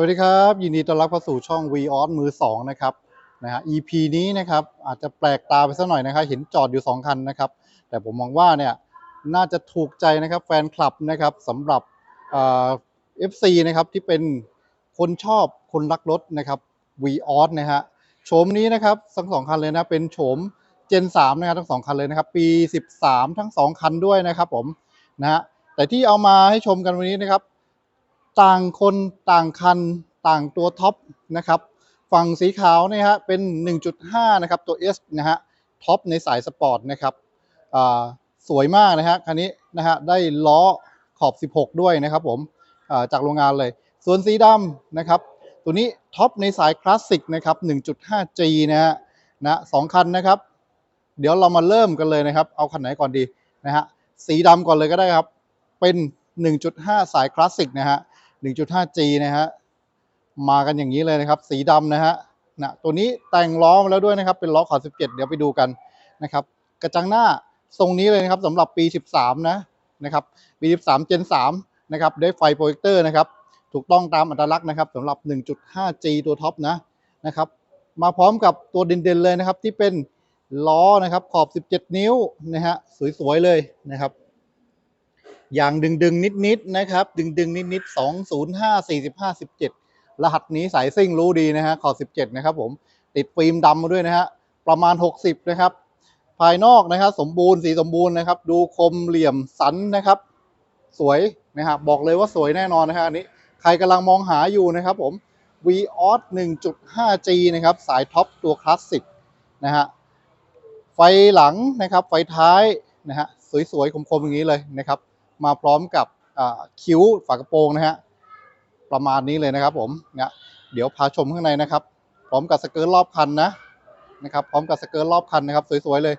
วัสดีครับ ยินดีต้อนรับเข้าสู่ช่อง v ีออมือ2นะครับนะฮะ EP นี้นะครับอาจจะแปลกตาไปสักหน่อยนะครับเห็นจอดอยู่ 2 คันนะครับ แต่ผมมองว่าเนี่ยน่าจะถูกใจนะครับแฟนคลับนะครับสำหรับเอ่อ FC นะครับที่เป็นคนชอบคนรักรถนะครับ v ีออนะฮะโฉมนี้นะครับทั้งสองคันเลยนะเป็นโฉม Gen 3นะครับทั้งสองคันเลยนะครับปี 13 ทั้ง 2 คันด้วยนะครับผมนะฮะแต่ที่เอามาให้ชมกันวันนี้นะครับ ต่างคนต่างคันต่างตัวท็อปนะครับฝั่งสีขาวเนี่ยฮะเป็น 1.5 นะครับ ตัว S นะฮะท็อปในสายสปอร์ตนะครับอ่าสวยมากนะฮะคันนี้นะฮะได้ล้อขอบ 16 ด้วยนะครับผมอ่าจากโรงงานเลย ส่วนสีดำนะครับ ตัวนี้ท็อปในสายคลาสสิกนะครับ 1.5G นะฮะนะสองคันนะครับ เดี๋ยวเรามาเริ่มกันเลยนะครับ เอาคันไหนก่อนดีนะฮะสีดำก่อนเลยก็ได้ครับ เป็น 1.5 สายคลาสสิกนะฮะ 1.5G นะฮะมากันอย่างนี้เลยนะครับ สีดำนะฮะนะตัวนี้แต่งล้อมาแล้วด้วยนะครับ เป็นล้อขอบ17 เดี๋ยวไปดูกันนะครับ กระจังหน้าทรงนี้เลยนะครับสำหรับปี 13 นะนะครับปี 13 Gen 3นะครับได้ไฟโปรเจคเตอร์นะครับ ถูกต้องตามอัตลักษณ์นะครับสำหรับ 1.5G ตัวท็อปนะนะครับ มาพร้อมกับตัวเด่นๆเลยนะครับที่เป็นล้อนะครับขอบ 17 นิ้วนะฮะสวยๆเลยนะครับ อย่างดึงดึงนิดนิดนะครับ ดึงดึงนิดนิดสองศูนย์ห้าสี่สิบห้าสิบเจ็ดรหัสนี้สายซิ่งรู้ดีนะฮะขอสิบเจ็ดนะครับผมติดฟิล์มดำมาด้วยนะฮะประมาณหกสิบนะครับ ภายนอกนะครับสมบูรณ์สีสมบูรณ์นะครับ ดูคมเหลี่ยมสันนะครับ สวยนะครับบอกเลยว่าสวยแน่นอนนะฮะอันนี้ใครกำลังมองหาอยู่นะครับผม v o s 1.5G นะครับ สายท็อปตัวคลาสสิกนะฮะ ไฟหลังนะครับ ไฟท้ายนะฮะ สวยๆ คมๆ อย่างนี้เลยนะครับ มาพร้อมกับคิ้วฝากระโปรงนะฮะประมาณนี้เลยนะครับผมเนี่ยเดี๋ยวพาชมข้างในนะครับ พร้อมกับสเกิร์ตรอบคันนะนะครับ พร้อมกับสเกิร์ตรอบคันนะครับ สวยๆเลย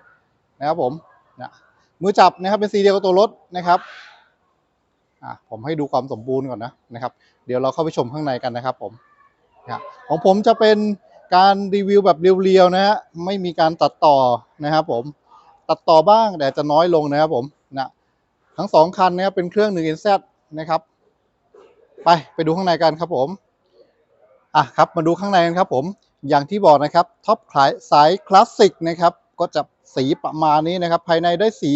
นะครับผมนะมือจับนะครับเป็นสีเดียวกับตัวรถนะครับอะผมให้ดูความสมบูรณ์ก่อนนะนะครับ เดี๋ยวเราเข้าไปชมข้างในกันนะครับ ผมนะของผมจะเป็นการรีวิวแบบเรียวๆนะฮะไม่มีการตัดต่อนะครับ ผมตัดต่อบ้างแต่จะน้อยลงนะครับผมนะ ทั้งสองคันนะครับเป็นเครื่อง1 NZ นะครับ ไปไปดูข้างในกันครับผมอะครับมาดูข้างในกันครับผมอย่างที่บอกนะครับท็อปขายสายคลาสสิกนะครับก็จะสีประมาณนี้นะครับ ภายในได้สี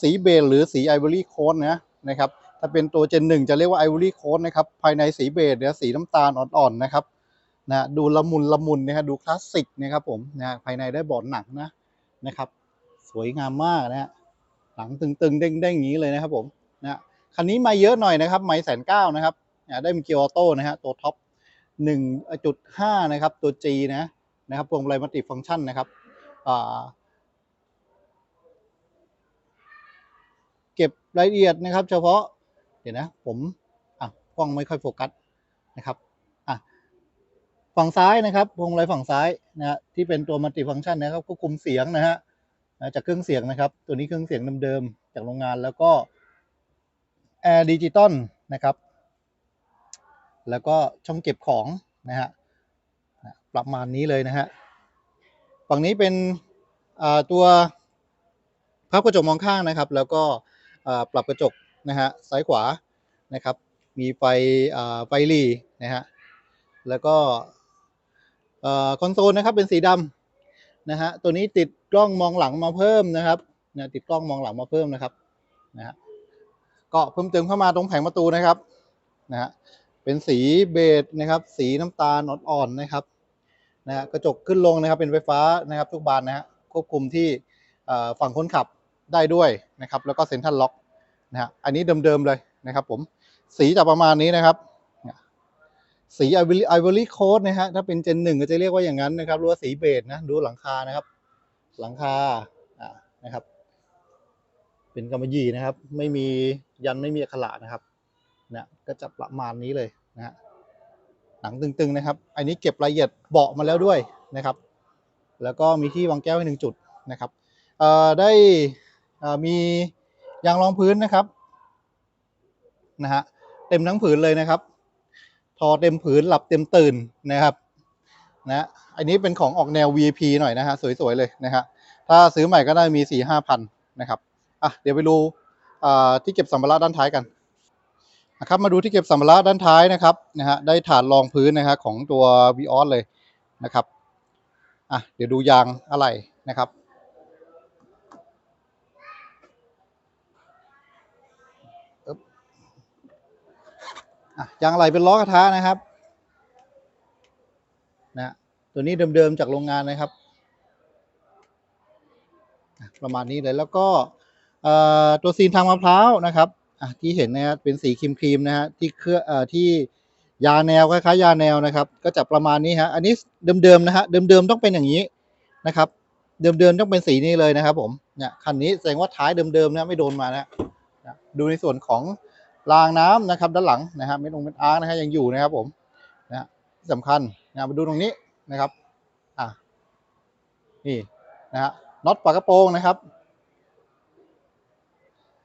สีเบจหรือสีไอวอรี่โคนนะนะครับถ้าเป็นตัวเจนหนึ่งจะเรียกว่าไอวอรี่โคนนะครับภายในสีเบจเนี่ยสีน้ำตาลอ่อนๆนะครับนะดูละมุนละมุนนะฮะดูคลาสสิกนะครับผมนะภายในได้บอดหนังนะนะครับ สวยงามมากนะฮะ หลังตึงๆเด้งๆอย่างนี้เลยนะครับผมนะคันนี้มาเยอะหน่อยนะครับไม่แสนเก้านะครับได้มีเกียร์ออโต้นะฮะตัวท็อปหนึ่งจุดห้านะครับ ตัว G นะนะครับพวงมาลัยมัลติฟังก์ชันนะครับเก็บรายละเอียดนะครับ เฉพาะเดี๋ยวนะ ผมอะกล้องไม่ค่อยโฟกัสนะครับอะฝั่งซ้ายนะครับพวงมาลัยฝั่งซ้ายนะฮะที่เป็นตัวมัลติฟังก์ชันนะครับควบคุมเสียงนะฮะ นะจากเครื่องเสียงนะครับ ตัวนี้เครื่องเสียงเดิมๆจากโรงงานแล้วก็แอร์ดิจิตอลนะครับ แล้วก็ช่องเก็บของนะฮะประมาณนี้เลยนะฮะฝั่งนี้เป็นตัวพับกระจกมองข้างนะครับ แล้วก็ปรับกระจกนะฮะซ้ายขวานะครับ มีไฟไฟหลีนะฮะแล้วก็อคอนโซลนะครับเป็นสีดำนะฮะตัวนี้ติด กล้องมองหลังมาเพิ่มนะครับนะติดกล้องมองหลังมาเพิ่มนะครับนะฮะก็เพิ่มเติมเข้ามาตรงแผงประตูนะครับนะฮะเป็นสีเบจนะครับ สีน้ำตาลอ่อนๆนะครับนะฮะกระจกขึ้นลงนะครับ เป็นไฟฟ้านะครับ ทุกบานนะฮะควบคุมที่ฝั่งคนขับได้ด้วยนะครับ แล้วก็เซ็นทรัลล็อกนะฮะอันนี้เดิมๆเลยนะครับผมสีจะประมาณนี้นะครับสีไอวอรี่ไอวอรี่โค้ดนะฮะถ้าเป็นเจนหนึ่งก็จะเรียกว่าอย่างนั้นนะครับหรือว่าสีเบจนะดูหลังคานะครับ หลังคาอ่านะครับ เป็นกำมะหยี่นะครับ ไม่มียันไม่มีอักขระนะครับเนี่ยก็จะประมาณนี้เลยนะฮะหนังตึงๆนะครับ อันนี้เก็บรายละเอียดเบาะมาแล้วด้วยนะครับ แล้วก็มีที่วางแก้วให้หนึ่งจุดนะครับเอ่อได้อ่อมียางรองพื้นนะครับนะฮะเต็มทั้งผืนเลยนะครับ ทอเต็มผืนหลับเต็มตื่นนะครับ นะอันนี้เป็นของออกแนว VIP หน่อยนะฮะสวยๆเลยนะฮะถ้าซื้อใหม่ก็ได้มีสี่ห้าพันนะครับอะเดี๋ยวไปดูที่เก็บสัมภาระด้านท้ายกันนะครับมาดูที่เก็บสัมภาระด้านท้ายนะครับนะฮะได้ถาดรองพื้นนะฮะของตัว v ีออเลยนะครับอะเดี๋ยวดูยางอะไรนะครับอึ๊บอะยางอะไรเป็นล้อกระทะนะครับ ตัวนี้เดิมๆจากโรงงานนะครับ ประมาณนี้เลยแล้วก็ตัวซีนทางมะพร้าวนะครับที่เห็นนะครับเป็นสีครีมๆนะฮะที่เครือเอ่อที่ยาแนวคล้ายๆยาแนวนะครับ ก็จะประมาณนี้ฮะอันนี้เดิมๆนะฮะเดิมๆต้องเป็นอย่างนี้นะครับ เดิมๆต้องเป็นสีนี้เลยนะครับผมเนี่ยคันนี้แสดงว่าท้ายเดิมๆนะไม่โดนมานะดูในส่วนของรางน้ำนะครับ ด้านหลังนะฮะเม็ดองเม็ดอาร์นะฮะยังอยู่นะครับผมนะฮะที่สำคัญนะมาดูตรงนี้ นะครับอะนี่นะฮะน็อตปากกระโปรงนะครับ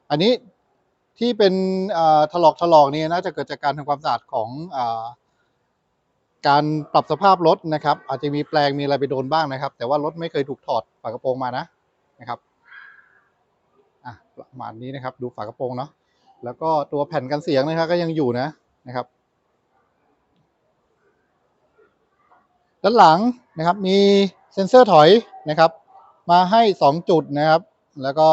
อันนี้ที่เป็นถลอกถลอกนี่น่าจะเกิดจากการทำความสะอาดของอการปรับสภาพรถนะครับ อาจจะมีแปลงมีอะไรไปโดนบ้างนะครับ แต่ว่ารถไม่เคยถูกถอดฝากระโปรงมานะนะครับอะประมาณนี้นะครับ ดูฝากระโปรงเนาะแล้วก็ตัวแผ่นกันเสียงนะครับก็ยังอยู่นะนะครับ ด้านหลังนะครับมีเซ็นเซอร์ถอยนะครับมาให้ 2 จุดนะครับ แล้วก็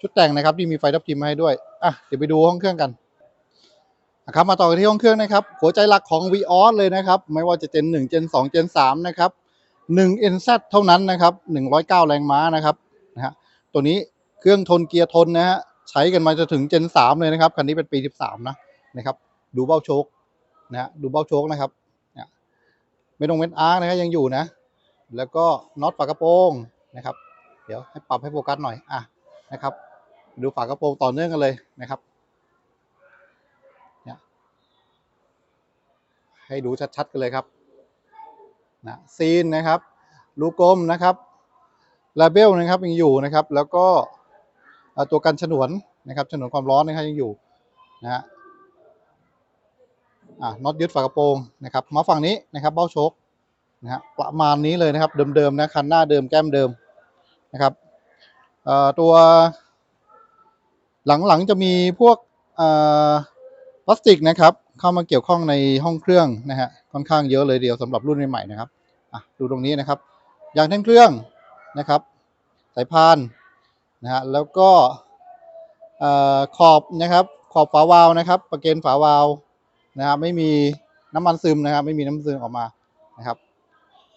ชุดแต่งนะครับที่มีไฟทับทิมาให้ด้วยอะเดี๋ยวไปดูห้องเครื่องกันนะครับมาต่อกันที่ห้องเครื่องนะครับหัวใจหลักของ v ีออสเลยนะครับ ไม่ว่าจะเจน1เจน2เจน3นะครับ1 NZ เท่านั้นนะครับ109 แรงม้านะครับนะฮะตัวนี้เครื่องทนเกียร์ทนนะฮะใช้กันมาจะถึงเจน3เลยนะครับคันนี้เป็นปี 13 นะนะครับ ดูเบ้าโชคนะฮะดูเบ้าโชคนะครับ ไม่ต้องเว้นอาร์นะครับยังอยู่นะ แล้วก็น็อตฝากระโปรงนะครับ เดี๋ยวให้ปรับให้โฟกัสหน่อยอะนะครับ ดูฝากระโปรงต่อเนื่องกันเลยนะครับเนี่ยให้ดูชัดๆกันเลยครับนะซีนนะครับลูกกลมนะครับลาเบลนะครับยังอยู่นะครับ แล้วก็ตัวกันฉนวนนะครับฉนวนความร้อนนะครับยังอยู่นะฮะ น็อตยึดฝากระโปรงนะครับ มาฝั่งนี้นะครับเบ้าโชคนะฮะประมาณนี้เลยนะครับเดิมๆนะคันหน้าเดิมแก้มเดิมนะครับตัวหลังๆจะมีพวกพลาสติกนะครับ เข้ามาเกี่ยวข้องในห้องเครื่องนะฮะค่อนข้างเยอะเลยเดียวสำหรับรุ่นใหม่ๆนะครับดูตรงนี้นะครับยางแท่งเครื่องนะครับ สายพานนะฮะแล้วก็ขอบนะครับขอบฝาวาล์วนะครับ ประเกนฝาวาล์ว นะครับ ไม่มีน้ำมันซึมนะครับ ไม่มีน้ำมันซึมออกมานะครับ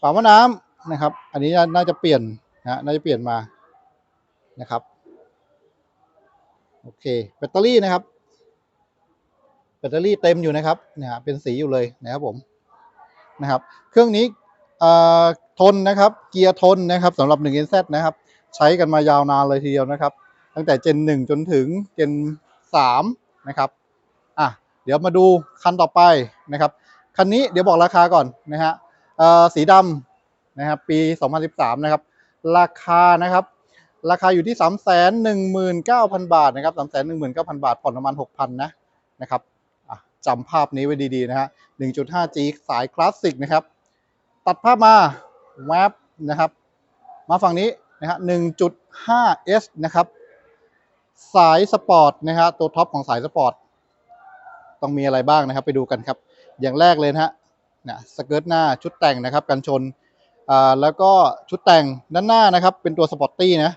ฝาหม้อน้ำนะครับ อันนี้น่าจะเปลี่ยนนะฮะน่าจะเปลี่ยนมานะครับโอเคแบตเตอรี่นะครับ แบตเตอรี่เต็มอยู่นะครับเนี่ยเป็นสีอยู่เลยนะครับผมนะครับ เครื่องนี้เอ่อทนนะครับ เกียร์ทนนะครับสำหรับ 1NZ นะครับ ใช้กันมายาวนานเลยทีเดียวนะครับ ตั้งแต่เจน 1 จนถึงเจน 3 นะครับ เดี๋ยวมาดูคันต่อไปนะครับ คันนี้เดี๋ยวบอกราคาก่อนนะฮะสีดำนะครับปี 2013 นะครับ ราคานะครับ ราคาอยู่ที่ 3 1 9 0 0 0 บาทนะครับ 3 1 9 0 0 0 บาท ผ่อนประมาณ 6,000 นะนะครับจำภาพนี้ไว้ดีๆนะฮะ 1.5G สายคลาสสิกนะครับ ตัดภาพมาแวบนะครับ มาฝั่งนี้นะฮะ 1.5S นะครับ สายสปอร์ตนะฮะ ตัวท็อปของสายสปอร์ต ต้องมีอะไรบ้างนะครับ ไปดูกันครับ อย่างแรกเลยนะฮะนะสเกิร์ตหน้าชุดแต่งนะครับ กันชนอ่าแล้วก็ชุดแต่งด้านหน้านะครับ เป็นตัวสปอร์ตตี้นะ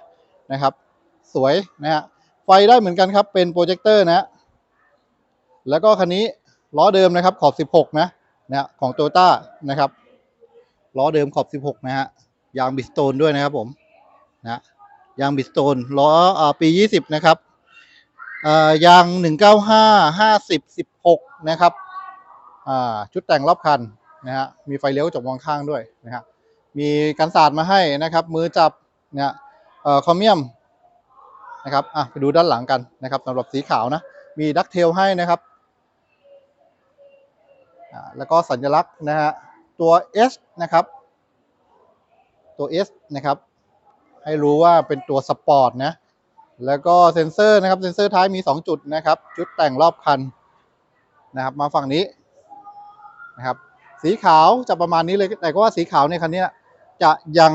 นะครับ สวยนะฮะไฟได้เหมือนกันครับ เป็นโปรเจคเตอร์นะฮะแล้วก็คันนี้ล้อเดิมนะครับขอบ 16 นะนะฮะของโตโยต้านะครับล้อเดิมขอบ 16 นะฮะยางบิสโตนด้วยนะครับผมนะยางบิสโตนล้ออ่าปี 20 นะครับ ยาง 195 50 16 นะครับชุดแต่งรอบคันนะฮะมีไฟเลี้ยวกระจกมองข้างด้วยนะฮะมีกันศาสตร์มาให้นะครับ มือจับเนี่ยคอมเมียมนะครับอะไปดูด้านหลังกันนะครับสำหรับสีขาวนะ มีดักเทลให้นะครับอ่าแล้วก็สัญลักษณ์นะฮะตัว S นะครับ ตัว S นะครับ ให้รู้ว่าเป็นตัวสปอร์ตนะ แล้วก็เซ็นเซอร์นะครับ เซ็นเซอร์ท้ายมี 2 จุดนะครับ จุดแต่งรอบคันนะครับ มาฝั่งนี้นะครับ สีขาวจะประมาณนี้เลย แต่ก็ว่าสีขาวในคันนี้จะยัง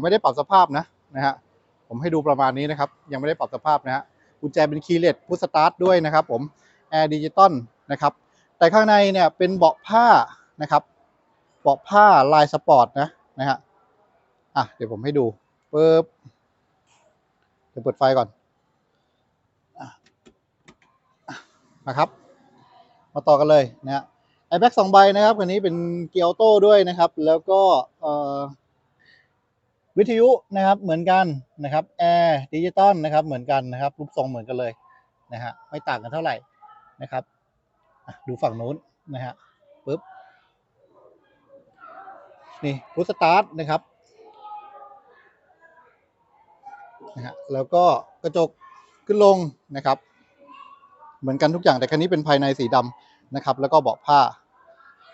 ไม่ได้ปรับสภาพนะนะฮะ ผมให้ดูประมาณนี้นะครับ ยังไม่ได้ปรับสภาพนะฮะ กุญแจเป็นคีย์เลสพุชสตาร์ทด้วยนะครับ ผม แอร์ดิจิตอลนะครับ แต่ข้างในเนี่ยเป็นเบาะผ้านะครับ เบาะผ้าลายสปอร์ตนะนะฮะ อะเดี๋ยวผมให้ดูปึ๊บ เดี๋ยวเปิดไฟก่อนนะครับ มาต่อกันเลยนะฮะไอแบ็กสองใบนะครับคันนี้เป็นเกียร์ออโต้ด้วยนะครับ แล้วก็วิทยุนะครับเหมือนกันนะครับแอร์ดิจิตอลนะครับเหมือนกันนะครับรูปทรงเหมือนกันเลยนะฮะไม่ต่างกันเท่าไหร่นะครับดูฝั่งนู้นนะฮะปึ๊บนี่พุทสตาร์ทนะครับ นะฮะแล้วก็กระจกขึ้นลงนะครับ เหมือนกันทุกอย่างแต่คันนี้เป็นภายในสีดำนะครับ แล้วก็เบาะผ้า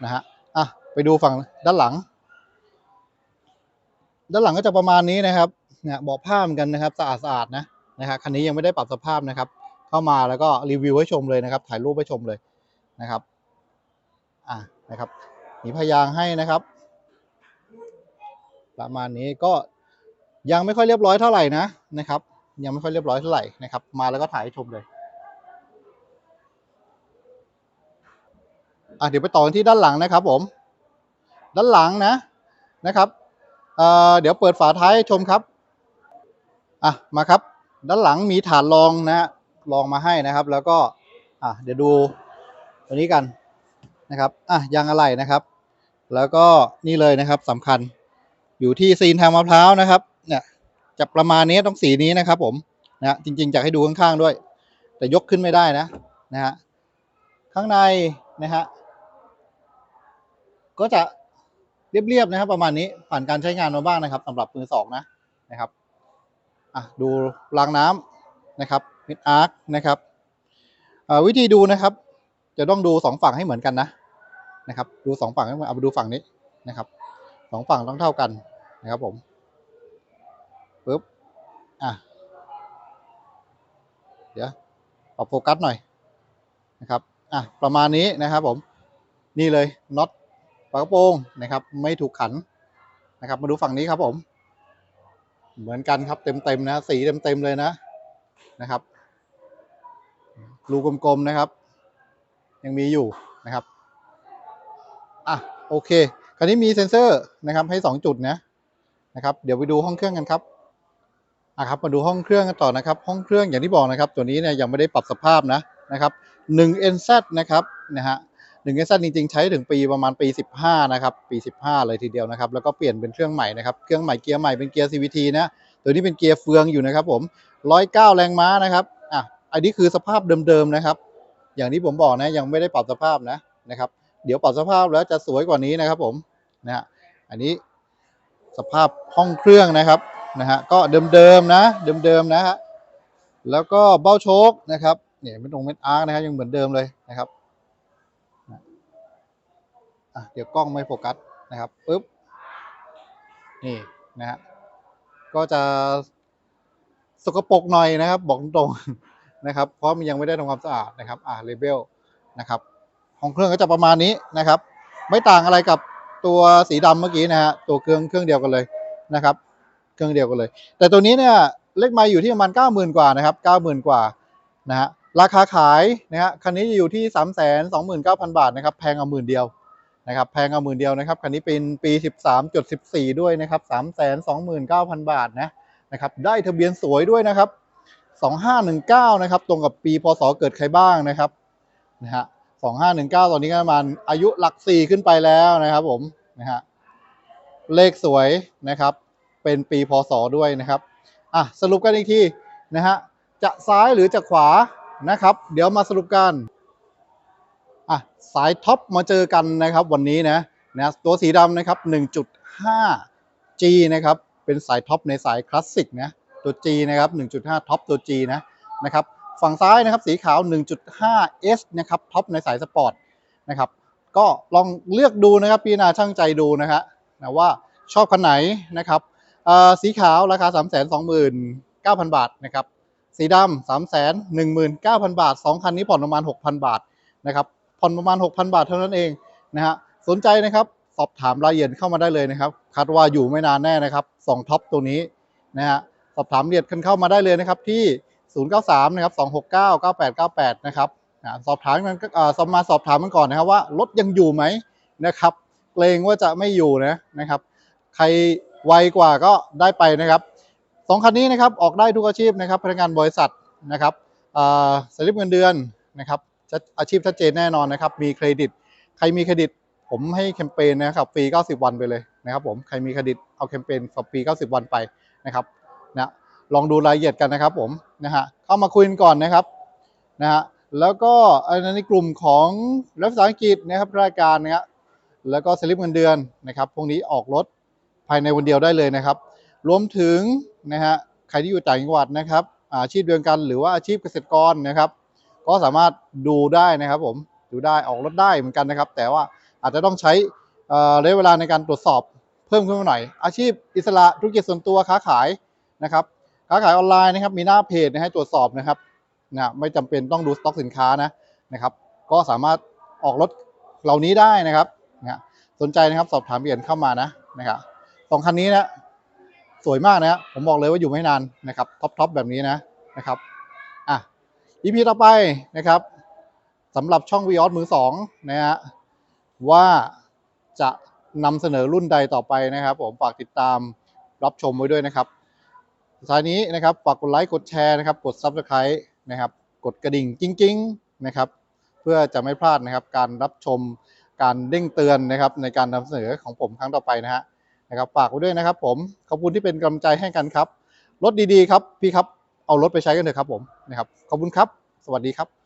นะฮะอะไปดูฝั่งด้านหลัง ด้านหลังก็จะประมาณนี้นะครับเนี่ยเบาะผ้าเหมือนกันนะครับสะอาดสะอาดนะนะฮะคันนี้ยังไม่ได้ปรับสภาพนะครับ เข้ามาแล้วก็รีวิวให้ชมเลยนะครับ ถ่ายรูปให้ชมเลยนะครับอะนะครับมีพยางให้นะครับ ประมาณนี้ก็ ยังไม่ค่อยเรียบร้อยเท่าไหร่นะนะครับ ยังไม่ค่อยเรียบร้อยเท่าไหร่นะครับ มาแล้วก็ถ่ายให้ชมเลยอะเดี๋ยวไปต่อกันที่ด้านหลังนะครับผม ด้านหลังนะนะครับเอ่อเดี๋ยวเปิดฝาท้ายให้ชมครับอะมาครับ ด้านหลังมีฐานรองนะฮะรองมาให้นะครับ แล้วก็อะเดี๋ยวดูตัวนี้กันนะครับอะยางอะไหล่นะครับ แล้วก็นี่เลยนะครับสำคัญอยู่ที่ซีนทางมะพร้าวนะครับ เนี่ยจะประมาณนี้ต้องสีนี้นะครับผมนะฮะจริงๆจะให้ดูข้างๆด้วย แต่ยกขึ้นไม่ได้นะนะฮะข้างในนะฮะก็จะเรียบๆนะครับ ประมาณนี้ผ่านการใช้งานมาบ้างนะครับสำหรับมือสองนะนะครับอะดูรางน้ำนะครับมิดอาร์คนะครับวิธีดูนะครับ จะต้องดูสองฝั่งให้เหมือนกันนะนะครับ ดูสองฝั่งให้เหมือนเอาไปดูฝั่งนี้นะครับสองฝั่งต้องเท่ากันนะครับผม อะเดี๋ยวปรับโฟกัสหน่อยนะครับอะประมาณนี้นะครับผมนี่เลยน็อตฝากระโปรงนะครับ ไม่ถูกขันนะครับ มาดูฝั่งนี้ครับผม เหมือนกันครับเต็มๆนะสีเต็มๆเลยนะนะครับรูกลมๆนะครับ ยังมีอยู่นะครับอะโอเค คราวนี้มีเซ็นเซอร์นะครับให้ 2 จุดนะนะครับ เดี๋ยวไปดูห้องเครื่องกันครับ อะครับมาดูห้องเครื่องกันต่อนะครับ ห้องเครื่องอย่างที่บอกนะครับ ตัวนี้เนี่ยยังไม่ได้ปรับสภาพนะนะครับ1 NZ นะครับนะฮะหนึ่งเอสจริงๆใช้ถึงปีประมาณปี 15 นะครับ ปี 15 เลยทีเดียวนะครับ แล้วก็เปลี่ยนเป็นเครื่องใหม่นะครับ เครื่องใหม่เกียร์ใหม่เป็นเกียร์ CVT นะตัวนี้เป็นเกียร์เฟืองอยู่นะครับ ผม109แรงม้านะครับอะอันนี้คือสภาพเดิมๆนะครับ อย่างที่ผมบอกนะยังไม่ได้ปรับสภาพนะนะครับ เดี๋ยวปรับสภาพแล้วจะสวยกว่านี้นะครับ ผมนะฮะอันนี้สภาพห้องเครื่องนะครับ นะฮะก็เดิมๆนะ เดิมๆนะฮะแล้วก็เบ้าโชคนะครับเนี่ยไม่ตรงเม็ดอาร์คนะครับยังเหมือนเดิมเลยนะครับอะเดี๋ยวกล้องไม่โฟกัสนะครับปึ๊บนี่นะฮะก็จะสกปรกหน่อยนะครับ บอกตรงๆนะครับ เพราะมันยังไม่ได้ทำความสะอาดนะครับ อ่าเลเบลนะครับ ของเครื่องก็จะประมาณนี้นะครับ ไม่ต่างอะไรกับตัวสีดำเมื่อกี้นะฮะตัวเครื่องเครื่องเดียวกันเลยนะครับ เครื่องเดียวกันเลย แต่ตัวนี้เนี่ยเลขไมาอยู่ที่ประมาณเก้าหมื่นกว่านะครับเก้าหมื่นกว่านะฮะราคาขายนะฮะคันนี้จะอยู่ที่สามแสนสองหมื่นเก้าพันบาทนะครับแพงเอาหมื่นเดียวนะครับแพงเอาหมื่นเดียวนะครับคันนี้เป็นปี 13.14 ด้วยนะครับ 329,000 บาทนะนะครับได้ทะเบียนสวยด้วยนะครับ 2519 นะครับตรงกับปีพศเกิดใครบ้างนะครับนะฮะ2519 ตอนนี้ก็ประมาณอายุหลักสี่ขึ้นไปแล้วนะครับผมนะฮะเลขสวยนะครับ เป็นปีพศด้วยนะครับอะสรุปกันอีกทีนะฮะจะซ้ายหรือจะขวานะครับ เดี๋ยวมาสรุปกันอะสายท็อปมาเจอกันนะครับวันนี้นะนะตัวสีดำนะครับ 1.5G นะครับเป็นสายท็อปในสายคลาสสิกนะตัว G นะครับ 1.5 ท็อปตัว G นะนะครับฝั่งซ้ายนะครับสีขาว 1.5S นะครับท็อปในสายสปอร์ตนะครับก็ลองเลือกดูนะครับพี่นาช่างใจดูนะฮะนะว่าชอบคันไหนนะครับ สีขาวราคา 329,000 บาทนะครับสีดำ319,000บาท2คันนี้ผ่อนประมาณ6,000บาทนะครับผ่อนประมาณ6,000บาทเท่านั้นเองนะฮะสนใจนะครับสอบถามรายละเอียดเข้ามาได้เลยนะครับคาดว่าอยู่ไม่นานแน่นะครับสองท็อปตัวนี้นะฮะสอบถามรายละเอียดกันเข้ามาได้เลยนะครับที่ 093นะครับ269 9898นะครับนะสอบถามมันก็สอบมาสอบถามมันก่อนนะครับว่ารถยังอยู่ไหมนะครับเกรงว่าจะไม่อยู่นะนะครับ ใคร ไวกว่าก็ได้ไปนะครับสองคันนี้นะครับออกได้ทุกอาชีพนะครับพนักงานบริษัทนะครับสลิปเงินเดือนนะครับอาชีพชัดเจนแน่นอนนะครับ มีเครดิต ใครมีเครดิต ผมให้แคมเปญนะครับฟรี 90 วันไปเลยนะครับผมใครมีเครดิตเอาแคมเปญฟรี 90 วันไปนะครับนะลองดูรายละเอียดกันนะครับผมนะฮะเข้ามาคุยกันก่อนนะครับนะฮะแล้วก็ในกลุ่มของรัฐภาษาอังกฤษนะครับรายการนะครับแล้วก็สลิปเงินเดือนนะครับพวกนี้ออกรถ ภายในวันเดียวได้เลยนะครับ รวมถึงนะฮะใครที่อยู่ต่างจังหวัดนะครับอาชีพเดียวกันหรือว่าอาชีพเกษตรกรนะครับ ก็สามารถดูได้นะครับผมดูได้ออกรถได้เหมือนกันนะครับ แต่ว่าอาจจะต้องใช้ระยะเวลาในการตรวจสอบเพิ่มขึ้นมาหน่อย อาชีพอิสระธุรกิจส่วนตัวค้าขายนะครับค้าขายออนไลน์นะครับมีหน้าเพจนะให้ตรวจสอบนะครับนะไม่จำเป็นต้องดูสต็อกสินค้านะนะครับ ก็สามารถออกรถเหล่านี้ได้นะครับนะสนใจนะครับสอบถามเปลี่ยนเข้ามานะนะครับ สองคันนี้นะสวยมากนะผมบอกเลยว่าอยู่ไม่นานนะครับท็อปทอปแบบนี้นะนะครับอะ EP ต่อไปนะครับสำหรับช่อง v ีออสมือสองนะฮะว่าจะนำเสนอรุ่นใดต่อไปนะครับ ผมฝากติดตามรับชมไว้ด้วยนะครับท้ายนี้นะครับฝากกดไลค์กดแชร์นะครับ กด Subscribe นะครับ กดกระดิ่งกิ้งๆนะครับ เพื่อจะไม่พลาดนะครับ การรับชมการเด้งเตือนนะครับ ในการนำเสนอของผมครั้งต่อไปนะฮะ นะครับฝากไว้ด้วยนะครับผมขอบคุณที่เป็นกำลังใจให้กันครับรถดีๆครับพี่ครับเอารถไปใช้กันเถอะครับผมนะครับขอบคุณครับ สวัสดีครับ